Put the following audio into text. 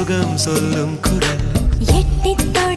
சொர்க்கம் சொல்லும் குரல்.